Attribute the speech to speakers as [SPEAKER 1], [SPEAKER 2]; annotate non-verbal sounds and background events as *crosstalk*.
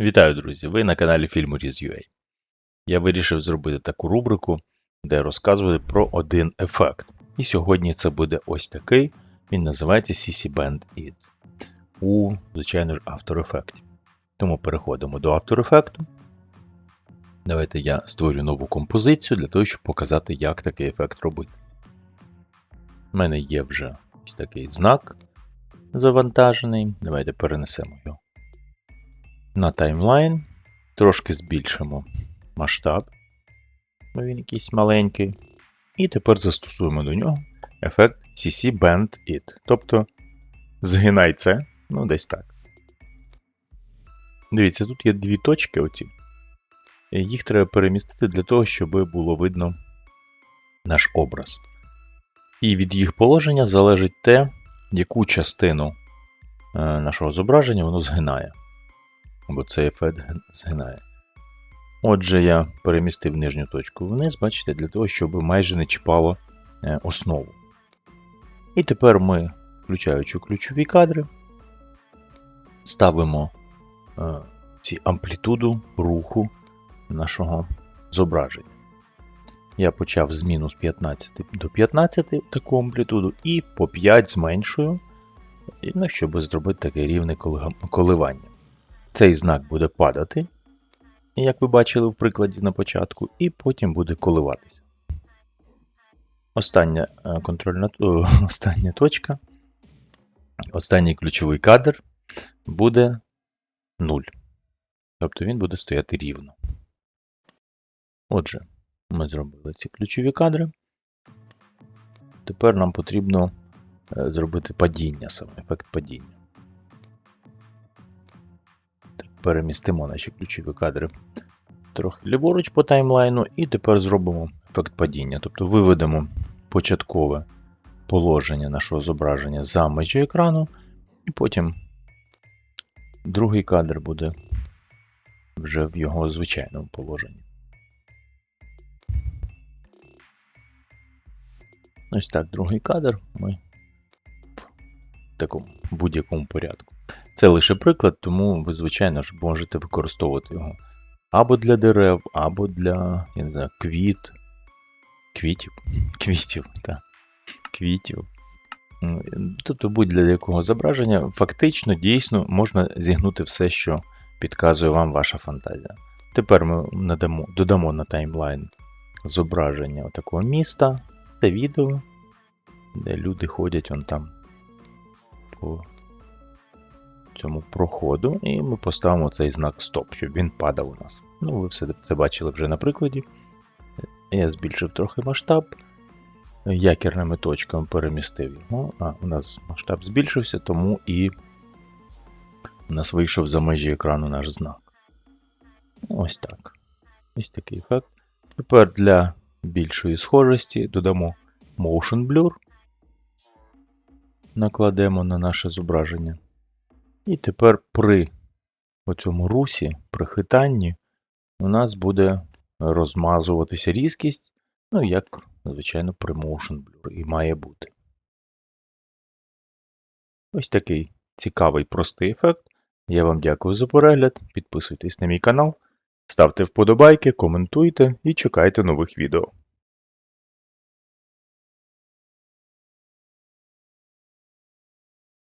[SPEAKER 1] Вітаю, друзі! Ви на каналі Filmorіз.ua. Я вирішив зробити таку рубрику, де розказую про один ефект. І сьогодні це буде ось такий. Він називається CC Band It у, звичайно ж, After Effects. Тому переходимо до After Effects. Давайте я створю нову композицію для того, щоб показати, як такий ефект робити. У мене є вже ось такий знак завантажений. Давайте перенесемо його на таймлайн. Трошки збільшимо масштаб, бо він якийсь маленький. І тепер застосуємо до нього ефект CC Bend It. Тобто згинай це, ну десь так. Дивіться, тут є дві точки оці. Їх треба перемістити для того, щоб було видно наш образ. І від їх положення залежить те, яку частину е, нашого зображення воно згинає бо цей ефект згинає. Отже, я перемістив нижню точку вниз, бачите, для того, щоб майже не чіпало е, основу. І тепер ми, включаючи ключові кадри, ставимо е, ці амплітуду руху нашого зображення. Я почав з мінус 15 до 15 таку амплітуду, і по 5 зменшую, ну, щоб зробити таке рівне коливання. Цей знак буде падати, як ви бачили в прикладі на початку, і потім буде коливатися. Остання е, контрольна *laughs* остання точка, останній ключовий кадр буде 0. Тобто він буде стояти рівно. Отже, ми зробили ці ключові кадри. Тепер нам потрібно е, зробити падіння, саме ефект падіння перемістимо наші ключові кадри трохи ліворуч по таймлайну, і тепер зробимо ефект падіння. Тобто виведемо початкове положення нашого зображення за межі екрану, і потім другий кадр буде вже в його звичайному положенні. Ось так, другий кадр ми в такому будь-якому порядку. Це лише приклад, тому ви, звичайно ж, можете використовувати його. Або для дерев, або для я не знаю, квіт, квітів, *laughs* квітів, так, квітів. Тобто будь-для якого зображення, фактично, дійсно можна зігнути все, що підказує вам ваша фантазія. Тепер ми надамо, додамо на таймлайн зображення такого міста. Та відео, де люди ходять вон там по цьому проходу, і ми поставимо цей знак стоп, щоб він падав у нас. Ну, ви все це бачили вже на прикладі. Я збільшив трохи масштаб. Якірними точками перемістив його. А, у нас масштаб збільшився, тому і у нас вийшов за межі екрану наш знак. Ось так. Ось такий ефект. Тепер для більшої схожості додамо Motion Blur. Накладемо на наше зображення. І тепер при цьому русі, при хитанні, у нас буде розмазуватися різкість, ну, як, звичайно, при Motion Blur і має бути. Ось такий цікавий простий ефект. Я вам дякую за перегляд. Підписуйтесь на мій канал, ставте вподобайки, коментуйте і чекайте нових відео.